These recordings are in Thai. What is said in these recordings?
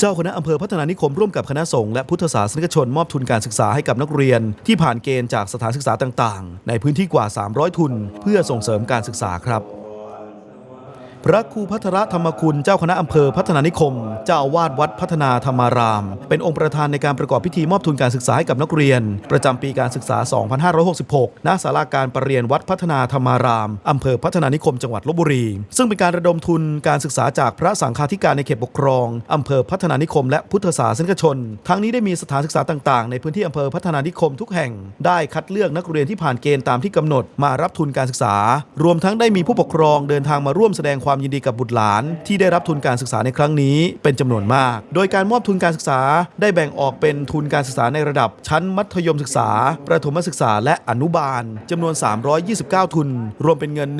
เจ้าคณะอำเภอพัฒนานิคมร่วมกับคณะสงฆ์และพุทธศาสนิกชนมอบทุนการศึกษาให้กับนักเรียน ที่ผ่านเกณฑ์จากสถานศึกษาต่าง ๆ ในพื้นที่กว่า 300 ทุน เพื่อส่งเสริมการศึกษาครับ พระครูพัทรธรรมคุณเจ้าคณะอำเภอพัฒนานิคม เจ้าอาวาสวัดพัฒนาธรรมาราม เป็นองค์ประธานในการประกอบพิธีมอบทุนการศึกษาให้กับนักเรียน ประจำปีการศึกษา 2566 ณ ศาลาการประเรียนวัดพัฒนาธรรมาราม อำเภอพัฒนานิคมจังหวัดลบบุรี ซึ่งเป็นการระดมทุนการศึกษาจากพระสังฆาธิการในเขตปกครอง อำเภอพัฒนานิคม และพุทธศาสนิกชน ทั้งนี้ได้มีสถานศึกษาต่างๆ ในพื้นที่อำเภอพัฒนานิคมทุกแห่ง ได้คัดเลือกนักเรียนที่ผ่านเกณฑ์ตามที่กำหนดมารับทุนการศึกษา รวมทั้งได้มีผู้ปกครองเดินทางมาร่วมแสดงความยินดีกับบุตรหลาน ที่ได้รับทุนการศึกษาในครั้งนี้เป็นจำนวนมาก โดยการมอบทุนการศึกษาได้แบ่งออกเป็นทุนการศึกษาในระดับ ชั้นมัธยมศึกษา ประถมศึกษา และอนุบาลจำนวน 329 ทุน รวมเป็นเงิน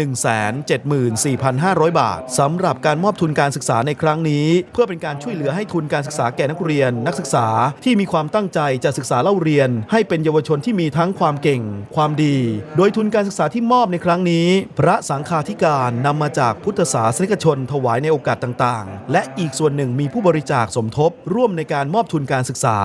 174,500 บาทสำหรับการมอบทุนการศึกษาในครั้งนี้ เพื่อเป็นการช่วยเหลือให้ทุนการศึกษาแก่นักเรียน นักศึกษาที่มีความตั้งใจจะศึกษาเล่าเรียน ให้เป็นเยาวชนที่มีทั้งความเก่ง ความดี โดยทุนการศึกษาที่มอบในครั้งนี้ พระสังฆาธิการนำมาจากพุทธศาสนิกชนถวายในโอกาสต่างๆ และอีกส่วนหนึ่งมีผู้บริจาคสมทบ ร่วมในการมอบทุนการศึกษา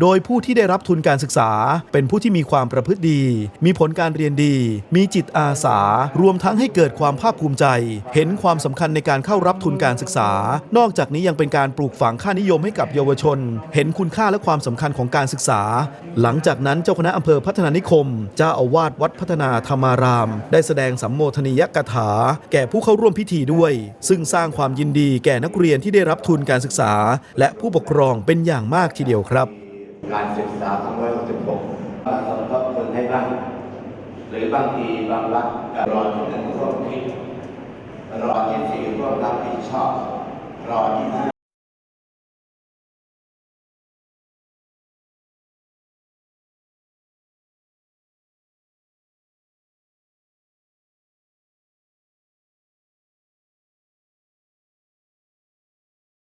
โดยผู้ที่ได้รับทุนการศึกษา เป็นผู้ที่มีความประพฤติดี มีผลการเรียนดี มีจิตอาสา รวมทั้งให้เกิดความภาคภูมิใจ เห็นความสำคัญในการเข้ารับทุนการศึกษา นอกจากนี้ยังเป็นการปลูกฝังค่านิยมให้กับเยาวชน เห็นคุณค่าและความสำคัญของการศึกษา หลังจากนั้นเจ้าคณะอำเภอพัฒนานิคม เจ้าอาวาสวัดพัฒนาธรรมาราม ได้แสดงสัมโมทนียกถา แก่ผู้เข้าร่วมพิธีด้วย ซึ่งสร้างความยินดีแก่นักเรียนที่ได้รับทุนการศึกษา และผู้ปกครองเป็นอย่างมากทีเดียวครับ การศึกษา266มาสมทบทุนให้บ้างหรือบางทีบางรัฐก็รอที่หนึ่งร่วมคิดรอที่สี่ร่วมรับผิดชอบรอที่ห้า